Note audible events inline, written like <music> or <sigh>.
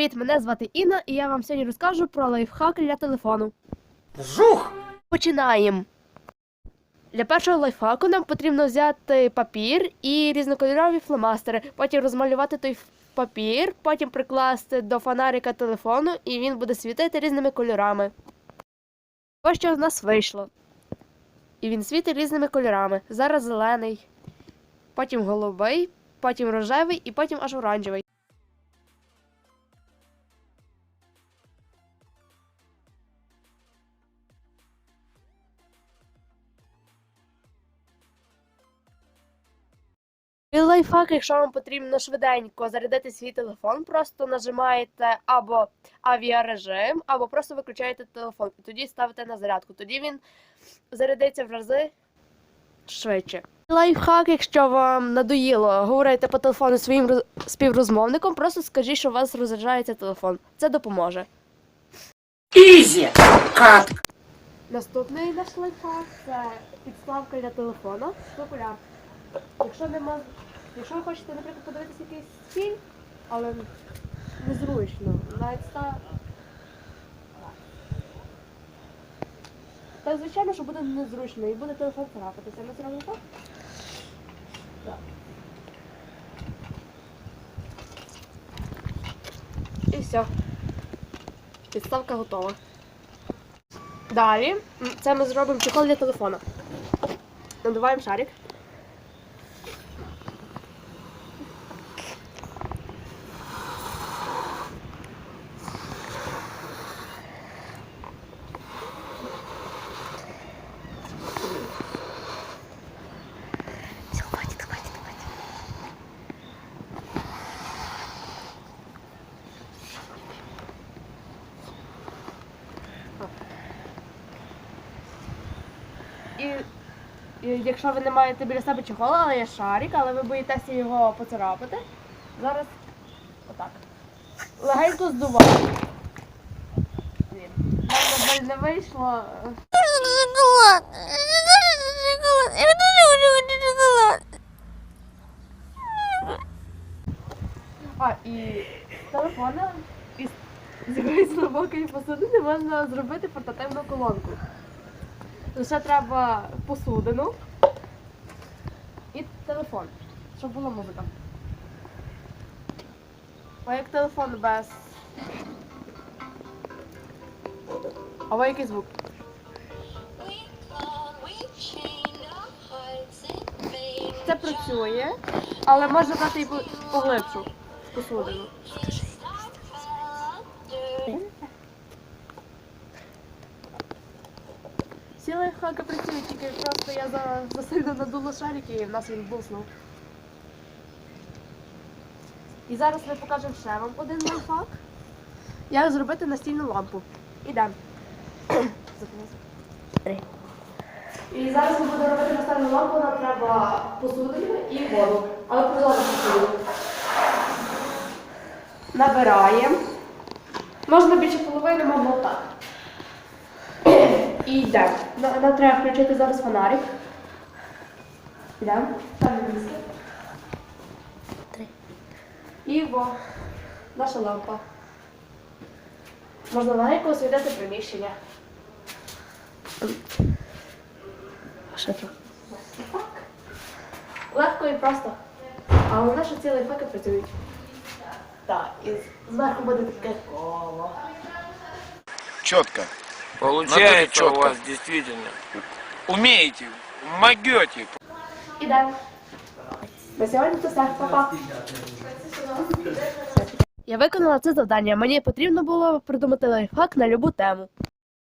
привіт! Мене звати Інна, і я вам сьогодні розкажу про лайфхак для телефону. Жух! Починаємо. Для першого лайфхаку нам потрібно взяти папір і різнокольорові фломастери, потім розмалювати той папір, потім прикласти до фонарика телефону, і він буде світити різними кольорами. Ось що в нас вийшло. І він світить різними кольорами. Зараз зелений, потім голубий, потім рожевий і потім аж оранжевий. І лайфхак, якщо вам потрібно швиденько зарядити свій телефон, просто нажимаєте або авіарежим, або просто виключаєте телефон. І тоді ставите на зарядку. Тоді він зарядиться в рази швидше. Лайфхак, якщо вам надоїло говорити по телефону своїм співрозмовником, просто скажіть, що у вас розряджається телефон. Це допоможе. Ізі! Кат! Наступний наш лайфхак це підставка для телефона. Популяр. Якщо нема. Якщо ви хочете, наприклад, подивитися якийсь фільм, але незручно, навіть ста. Так, звичайно, що буде незручно і буде телефон царапатися. Ми зробимо так? Так. І все. Підставка готова. Далі, це ми зробимо чехол для телефона. Надуваємо шарик. І, і якщо ви не маєте біля себе чехола, але є шарик, але ви боїтеся його поцарапати, зараз отак. Легенько жаль, не вийшло. А, і з телефона із з якоїсь глибокої посудини можна зробити портативну колонку. Лише треба посудину і телефон, щоб була музика. А як телефон без. А ви який звук? Це працює, але можна дати і по- поглибшу посудину. Лайфхаки працюють, тільки просто я за, засильно надула шарик і в нас він буснув. І зараз ми покажемо ще вам один лайфхак. Як зробити настільну лампу. Ідемо. <coughs> І зараз ми будемо робити настільну лампу, нам треба посудину і воду. Але прозору посудину. Набираємо. Можна більше половини, можна отак. І йдемо. На- Нам треба включити зараз фонарик. Йдемо. Там місце. Три. І во. Наша лампа. Можна легенько освітити приміщення. Що це? Так. Легко і просто. А головне, що ці лайфхаки працюють. Так, і зверху буде таке коло. Четко. Получается у вас действительно. Умеете, могете. Ідемо. На сьогодні це все. Па-па. Я виконала це завдання. Мені потрібно було придумати лайфхак на любу тему.